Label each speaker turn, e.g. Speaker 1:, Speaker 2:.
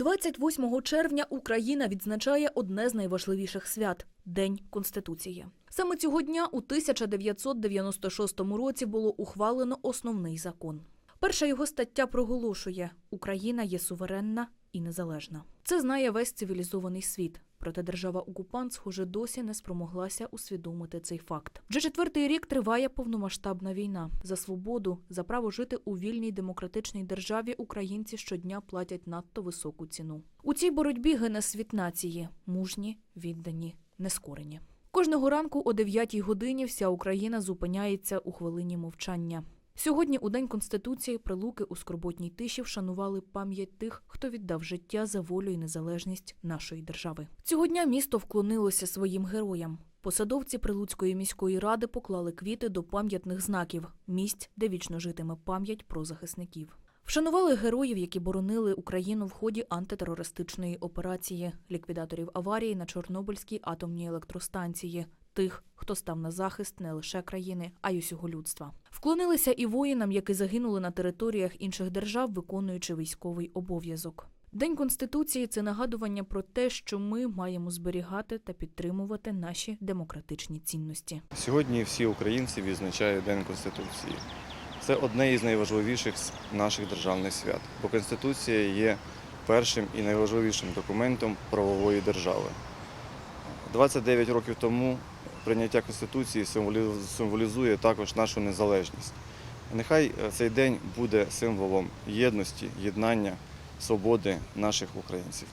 Speaker 1: 28 червня Україна відзначає одне з найважливіших свят День Конституції. Саме цього дня у 1996 році було ухвалено основний закон. Перша його стаття проголошує: Україна є суверенна і незалежна. Це знає весь цивілізований світ. Проте держава-окупант, схоже, досі не спромоглася усвідомити цей факт. Вже четвертий рік триває повномасштабна війна. За свободу, за право жити у вільній демократичній державі українці щодня платять надто високу ціну. У цій боротьбі гине світ нації, мужні, віддані, нескорені. Кожного ранку о 9 годині вся Україна зупиняється у хвилині мовчання. Сьогодні, у День Конституції, прилуки у скорботній тиші вшанували пам'ять тих, хто віддав життя за волю і незалежність нашої держави. Цього дня місто вклонилося своїм героям. Посадовці Прилуцької міської ради поклали квіти до пам'ятних знаків місць, де вічно житиме пам'ять про захисників. Вшанували героїв, які боронили Україну в ході антитерористичної операції, ліквідаторів аварії на Чорнобильській атомній електростанції, тих, хто став на захист не лише країни, а й усього людства. Вклонилися і воїнам, які загинули на територіях інших держав, виконуючи військовий обов'язок. День Конституції це нагадування про те, що ми маємо зберігати та підтримувати наші демократичні цінності.
Speaker 2: Сьогодні всі українці відзначають День Конституції. Це одне із найважливіших наших державних свят, бо Конституція є першим і найважливішим документом правової держави. 29 років тому прийняття Конституції символізує також нашу незалежність. Нехай е, цей день буде символом єдності, єднання, свободи наших українців.